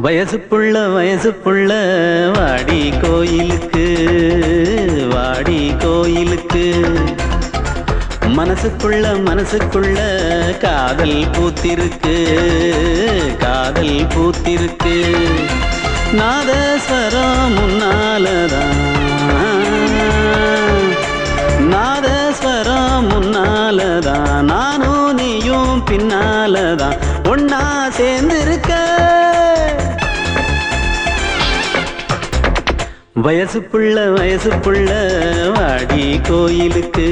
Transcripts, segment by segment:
வயசு புள்ள வயசு புள்ள வாடி கோயிலுக்கு வாடி கோயிலுக்கு. மனசுக்குள்ள மனசுக்குள்ள காதல் பூத்திருக்கு காதல் பூத்திருக்கு. நாதஸ்வரம் முன்னாலதான் நாதஸ்வரம் முன்னாலதான் நானும் நீயும் பின்னாலதான். ஒன்னா சேர்ந்திருக்கு வயசு புள்ள வயசு புள்ள வாடி கோயிலுக்கு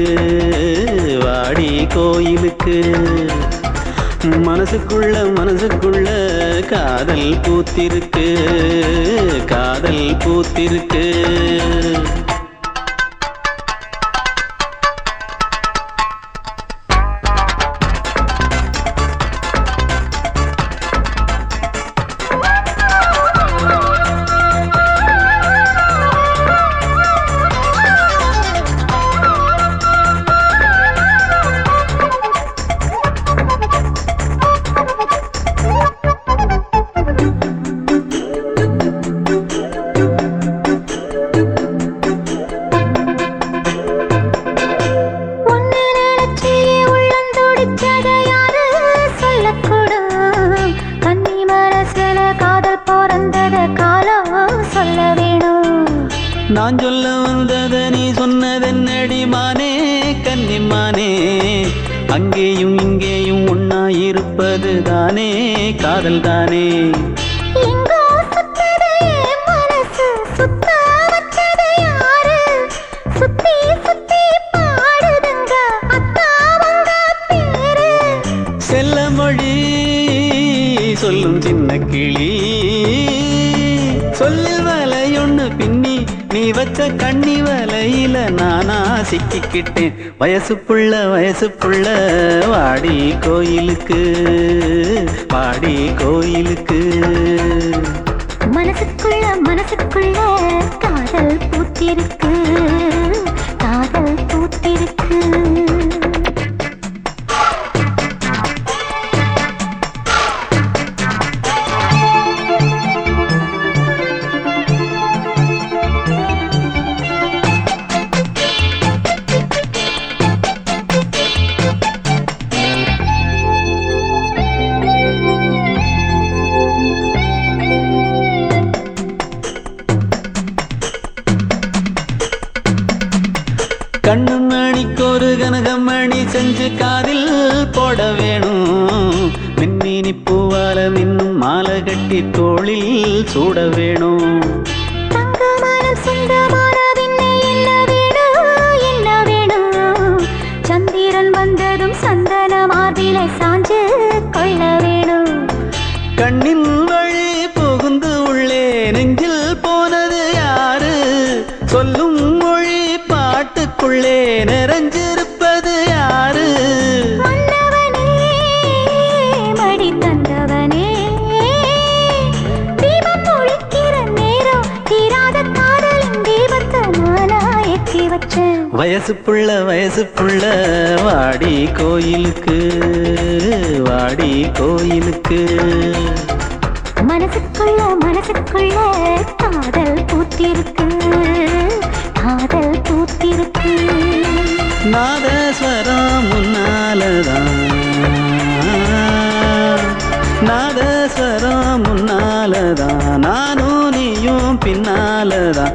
வாடி கோயிலுக்கு. மனசுக்குள்ள மனசுக்குள்ள காதல் பூத்திருக்கு காதல் பூத்திருக்கு. நான் சொல்ல வந்தத நீ சொன்னதென்னடி மானே கன்னிமானே அங்கேயும் இங்கேயும் ஒன்னா இருப்பது தானே காதல் தானே. செல்ல மொழி சொல்லும் சின்ன கிளி. சொல்லில் வலையொன்னு பின்னி நீ வச்ச கண்ணி வலையில நானா சிக்கிக்கிட்டேன். வயசு புள்ள வயசு புள்ள வாடி கோயிலுக்கு வாடி கோயிலுக்கு. மனசுக்குள்ள மனசுக்குள்ள காதல் பூத்திருக்கு. செஞ்சு காதில் போட வேணும். மின்மினி பூவால மின்னும் மாலை கட்டி தோளில் சூட வேணும். சாஞ்சு கொள்ள வேணும். கண்ணின் வழி புகுந்து உள்ளே நெஞ்சில் போனது யாரு? சொல்லும் மொழி பாட்டுக்குள்ளே நிறைஞ்சிருப்பது வச்சேன். வயசு புள்ள வயசு புள்ள வாடி கோயிலுக்கு வாடி கோயிலுக்கு. மனசுக்குள்ள மனசுக்குள்ள காதல் பூத்திருக்கு. காதல் பூத்திருக்கு. நாதஸ்வரம் முன்னாலதான். நாதஸ்வரம் முன்னாலதான். நானும் நீயும் பின்னாலதான்.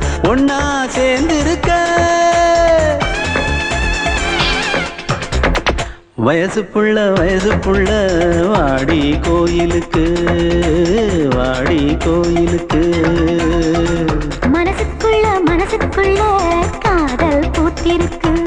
வயசு புள்ள வயசு புள்ள வாடி கோயிலுக்கு வாடி கோயிலுக்கு. மனசுக்குள்ள மனசுக்குள்ள காதல் பூத்திருக்கு.